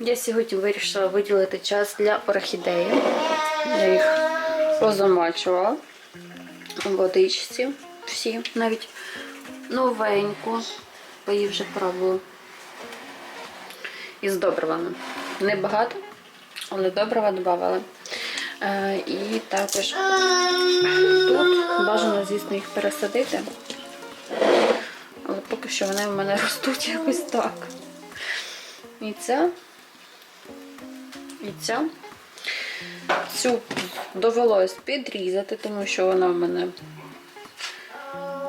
Я сьогодні вирішила виділити час для орхідеї. Я їх позамачувала у водичці. Всі, навіть новеньку, бо її вже пробувала. І з добривами. Небагато, але добрива додавали. Е, і також тут бажано, звісно, їх пересадити. Але поки що вони в мене ростуть якось так. І ця. І. Цю довелось підрізати, тому що вона в мене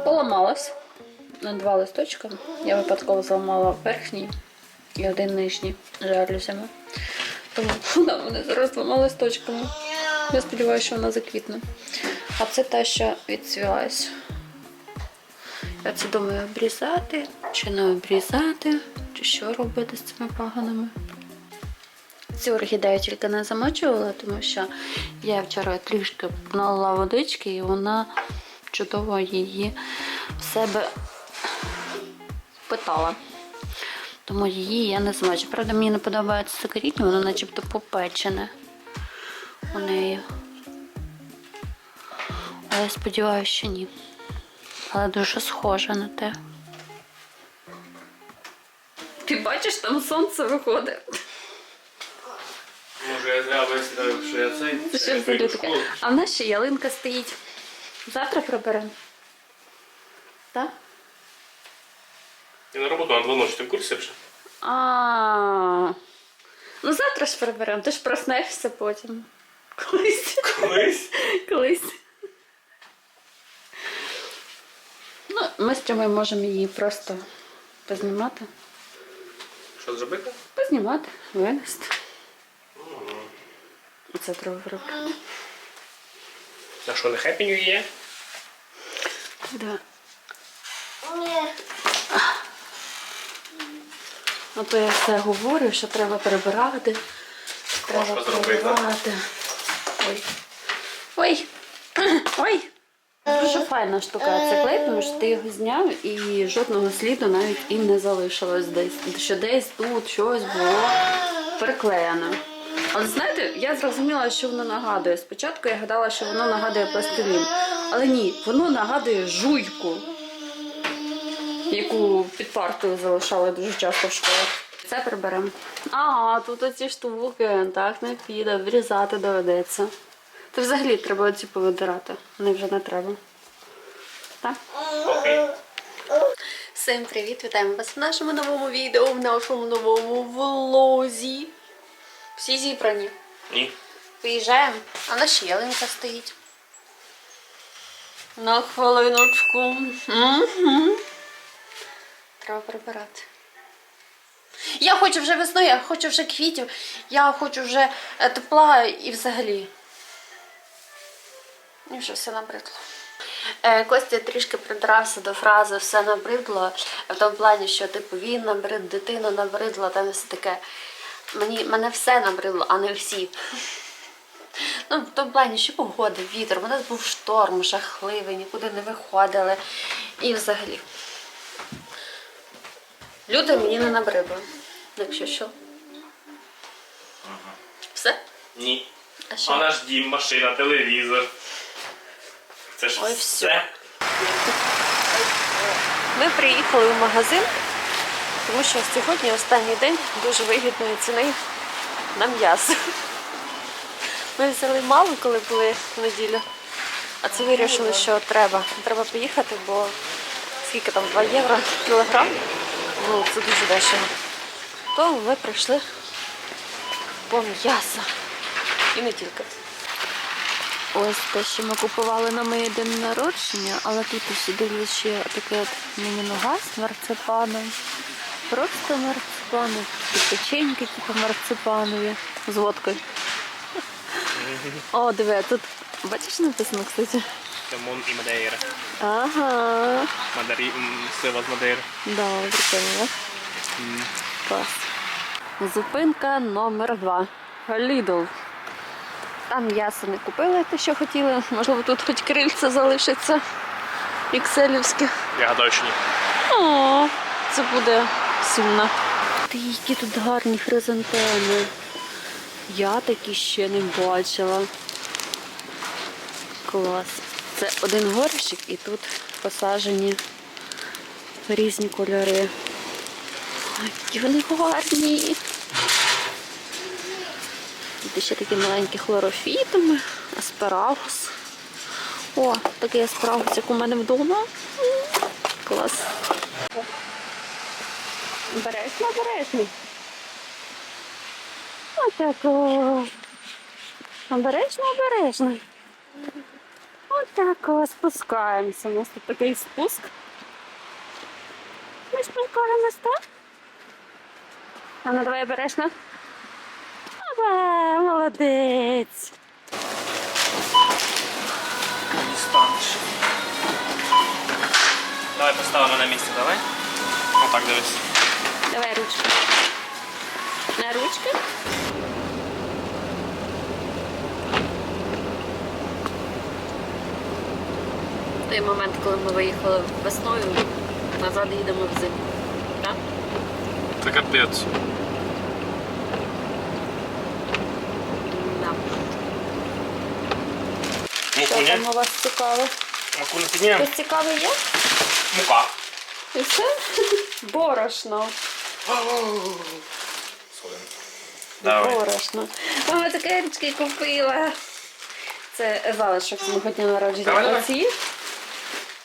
поламалась на два листочка. Я випадково зламала верхній і один нижній жалюзями. Тому вона в мене зараз листочками. Я сподіваюся, що вона заквітне. А це та, що відцвілась. Я це думаю, обрізати чи не обрізати, чи що робити з цими паганами. Цю орхідею тільки не замочувала, тому що я вчора трішки налила водички і вона чудово її в себе питала. Тому її я не замочу. Правда, мені не подобається закоріння, воно начебто попечене у неї. Але я сподіваюся, що ні. Але дуже схоже на те. Ти бачиш, там сонце виходить. Може я зря виставив, що я цей. Це що я за в людка? А в нас ще ялинка стоїть. Завтра приберемо. Так? Я на роботу на два ночі, ти в курсі вже? А. Ну завтра ж приберемо, ти ж проснешся потім. Колись. Колись. Колись. Ну, ми з Тьомою можемо її просто познімати. Що зробити? Познімати, винести. Оце треба робити. А що, не New Year? Да. Ну то я все говорю, що треба прибирати. Треба зробити, так? Ой. Ой. Ой. Дуже файна штука цей клей, тому що ти його зняв і жодного сліду навіть і не залишилось десь. Що десь тут щось було приклеєно. Але знаєте, я зрозуміла, що воно нагадує. Спочатку я гадала, що воно нагадує пластилін. Але ні, воно нагадує жуйку, яку під партою залишали дуже часто в школах. Це приберемо. А, тут оці штуки, так не піде, врізати доведеться. Ти взагалі треба оці повидирати. Вони вже не треба. Так? Окей. Всім привіт! Вітаємо вас в нашому новому відео, в нашому новому влозі. Всі зібрані. Ні. Виїжджаємо, а наша ялинка стоїть. На хвилиночку. Треба прибирати. Я хочу вже весну, я хочу вже квітів, я хочу вже е, тепла і взагалі. Мені вже все набридло. Е, Костя трішки придрався до фрази все набридло, в тому плані, що типу він набрид, дитина набридла, там все таке. Мені, мене все набридло, а не всі. Ну, в тому плані, що погода, вітер, у нас був шторм жахливий, нікуди не виходили. І взагалі. Люди мені не набридли. Якщо що. Все? Ні. А що? А наш дім, машина, телевізор. Це ж Ой, все. Ми приїхали в магазин, тому що сьогодні останній день дуже вигідної ціни на м'ясо. Ми взяли мало, коли були в неділю, а це вирішили, що треба. Треба поїхати, бо скільки там 2 євро кілограм, ну це дуже дешево. То ми прийшли по м'ясо. І не тільки. Ось те, що ми купували на моє день народження, але тут ось дивлюсь ще таке от міні-нуга з марципаном. Просто марципани, і печеньки, типу марципанові з водкою. О, диви, тут бачиш написано, кстати? Лимон і Мадейра. Ага. Мадарі... Сива з Мадейри. Да, прикольно. Клас. Зупинка номер два. Лідл. Там м'ясо не купили те, що хотіли. Можливо, тут хоч крильце залишиться. Ікселівське. Я гадаю, що ні. О, це буде сумно. ти, які тут гарні хризантеми. Я такі ще не бачила. Клас. Це один горщик і тут посаджені різні кольори. Які вони гарні. Тут ще такі маленькі хлорофітами, аспарагус. О, такий аспарагус, як у мене вдома. Клас. Обережно, обережно. Отако. Обережно, обережно. Отако спускаємося. У нас тут такий спуск. Ми спускаємось, так? А ну давай обережно. Aba, молодець. Дістанеш. Давай поставимо на місце, давай. Отак дивись. Давай ручку. На ручки. Той момент, коли ми виїхали весною, назад їдемо взимку. Так? Це капець. Да. Муку Що ні? там у вас цікаве? Муку не? Щось цікаве є? Мука. І все? Борошно. Давай. Борошно. Мама цукерочки купила. Це залишок з мого дня народження Давай, давай. оці.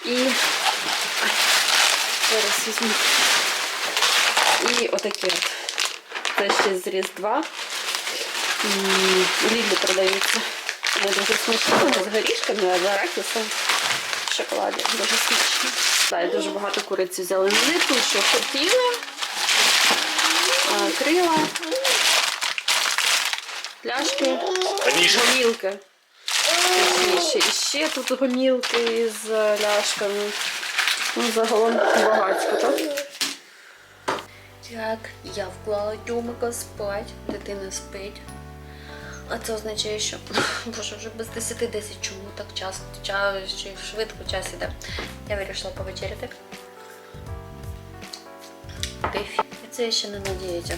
І зараз візьму. І отакі от. Це ще з Різдва. М, Лідлі продаються. Вони дуже смачні, вони з горішками, а з арахісом в шоколаді. Дуже смачні. Так, дуже багато куриці взяли. Не ту, що хотіла. А, крила. Пляшки. Гомілки. Ще, і ще тут гомілки з ляшками. Ну, загалом багатько, так? Так, я вклала Тьомика спать, дитина спить. А це означає, що боже, вже без 10-10 чому так часто час, чи швидко час іде. Я вирішила повечеряти. Це я ще не на дієті.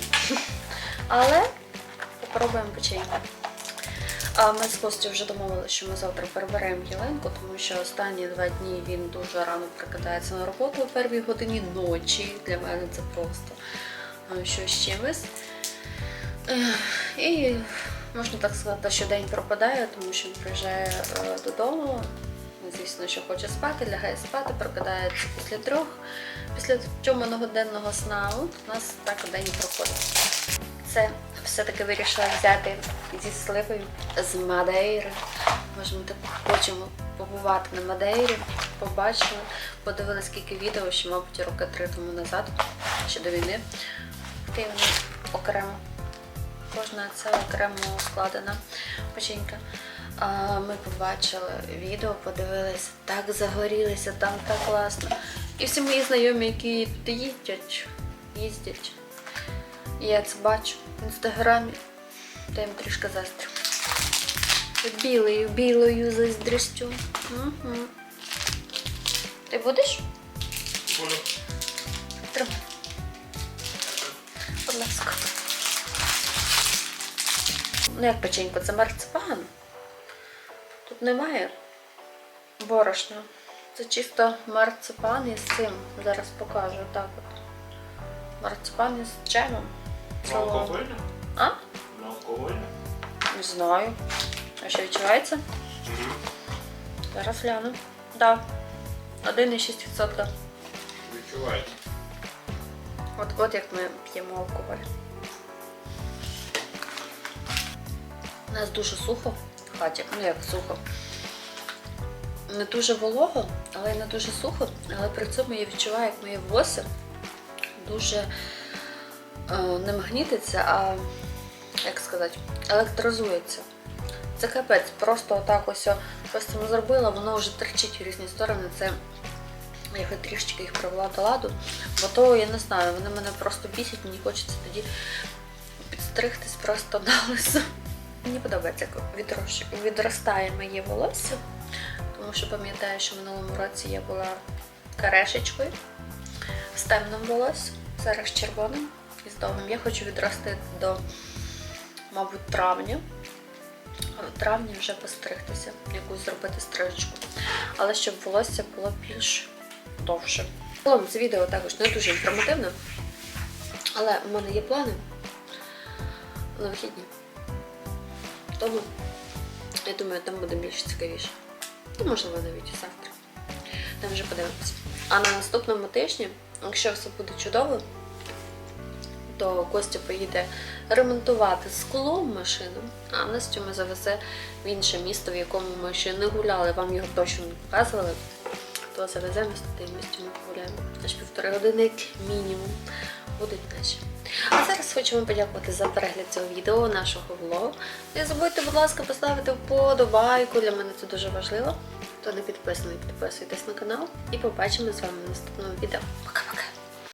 Але попробуємо печеньку. А ми з Костю вже домовилися, що ми завтра переберемо Єленку, тому що останні два дні він дуже рано прикидається на роботу о первій годині ночі. Для мене це просто щось чимось. І можна так сказати, що день пропадає, тому що він приїжджає е, додому. Звісно, що хоче спати, лягає спати, прокидається після трьох. Після тьоманого денного сна у нас так день проходить. Це все-таки вирішила взяти зі сливою з Мадейри. Може, ми так хочемо побувати на Мадейрі. Побачили, подивилися скільки відео, ще, мабуть, роки три тому назад, ще до війни. Вони окремо. Кожна це окремо складена печенька. Ми побачили відео, подивилися, так загорілися, там так класно. І всі мої знайомі, які тут їздять, їздять. Я це бачу в інстаграмі, та їм трішки заздрю. Білою, білою заздрістю. Угу. Ти будеш? Буду. Тримай. Будь ласка. Ну як печенько, це марципан. Немає борошна. Це чисто марципан із цим. Зараз покажу так от. Марципан із джемом. Ну, Алкогольне? А? Алкогольне? Не знаю. А що відчувається? Зараз гляну. Да. 1,6%. Відчувається. От, от як ми п'ємо алкоголь. У нас дуже сухо хаті. Ну як сухо. Не дуже волого, але й не дуже сухо. Але при цьому я відчуваю, як моє волосся дуже не магнітиться, а як сказати, електризується. Це капець, просто отак ось щось там зробила, воно вже терчить в різні сторони. Це я хоч трішечки їх привела до ладу, бо то я не знаю, вони мене просто бісять, мені хочеться тоді підстригтись просто на лисо. Мені подобається, як відростає моє волосся, тому що пам'ятаю, що в минулому році я була карешечкою з темним волоссям, зараз червоним. із довгим. Я хочу відрости до, мабуть, травня. В травні вже постригтися, якусь зробити стрижечку. Але щоб волосся було більш довше. Загалом це відео також не дуже інформативне, але в мене є плани на вихідні. Тому я думаю, там буде більш цікавіше. Ну, можливо, навіть завтра. Там вже подивимося. А на наступному тижні, якщо все буде чудово, то Костя поїде ремонтувати скло в машину, а Настю ми завезе в інше місто, в якому ми ще не гуляли, вам його точно не показували. То завеземо з тим місті ми погуляємо. Аж півтори години, як мінімум, будуть наші. А зараз хочемо подякувати за перегляд цього відео, нашого влогу. Не забудьте, будь ласка, поставити вподобайку. Для мене це дуже важливо. Хто не підписаний, підписуйтесь на канал і побачимо з вами в наступному відео. Пока!